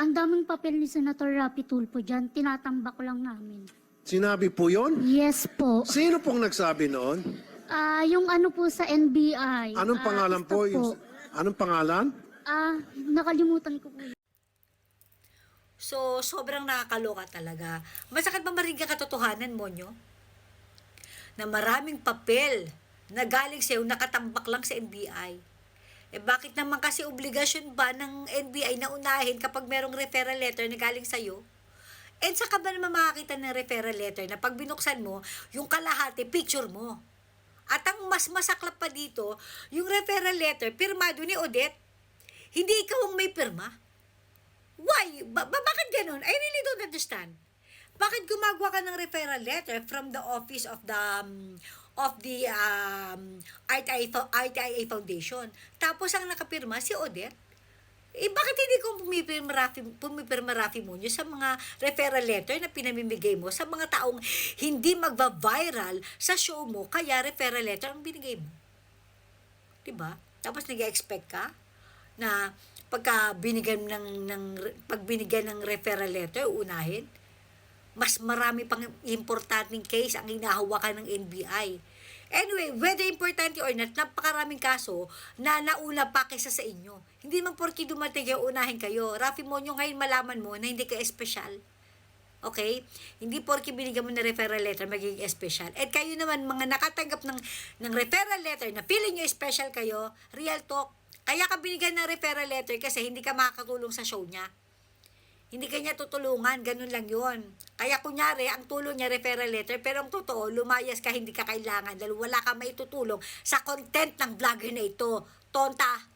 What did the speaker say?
Ang daming papel ni Senator Rapi Tulfo dyan, tinatambak lang namin. Sinabi po yon? Yes po. Sino pong nagsabi noon? Ah, yung ano po sa NBI. Anong ah, pangalan ito po? Yung- anong pangalan? Ah, nakalimutan ko po. So, sobrang nakakaloka talaga. Masakit ba marinig ang katotohanan mo, nyo? Na maraming papel na galing sa'yo, nakatambak lang sa NBI. Eh bakit naman kasi obligasyon ba ng NBI na unahin kapag merong referral letter na galing sa'yo? And saka ba naman makakita ng referral letter na pag binuksan mo, yung kalahati, picture mo. At ang mas masaklap pa dito, yung referral letter, pirmado ni Odette. Hindi ikaw ang may pirma. Why? Ba- ba- bakit ganun? I really don't understand. Bakit gumagawa ka ng referral letter from the office of the um, of the um, RTI, RTIA Foundation? Tapos ang nakapirma si Odette? Eh, bakit hindi ko pumipirma Rafi, pumipirma Rafi Munoz sa mga referral letter na pinamimigay mo sa mga taong hindi magva-viral sa show mo, kaya referral letter ang binigay mo? 'di ba? Tapos nag-expect ka na pagka binigyan ng ng pag binigyan ng referral letter unahin mas marami pang importanteng case ang hinahawakan ng NBI. Anyway, whether importante or not, napakaraming kaso na nauna pa kaysa sa inyo. Hindi man porki dumating kayo, unahin kayo. Rafi Monyo, ngayon malaman mo na hindi ka espesyal. Okay? Hindi porki binigyan mo ng referral letter, magiging special. At kayo naman, mga nakatanggap ng, ng referral letter na feeling nyo special kayo, real talk, kaya ka binigyan ng referral letter kasi hindi ka makakatulong sa show niya. Hindi ka niya tutulungan, ganun lang yon. Kaya kunyari, ang tulong niya referral letter, pero ang totoo, lumayas ka, hindi ka kailangan dahil wala ka maitutulong sa content ng vlogger na ito. Tonta,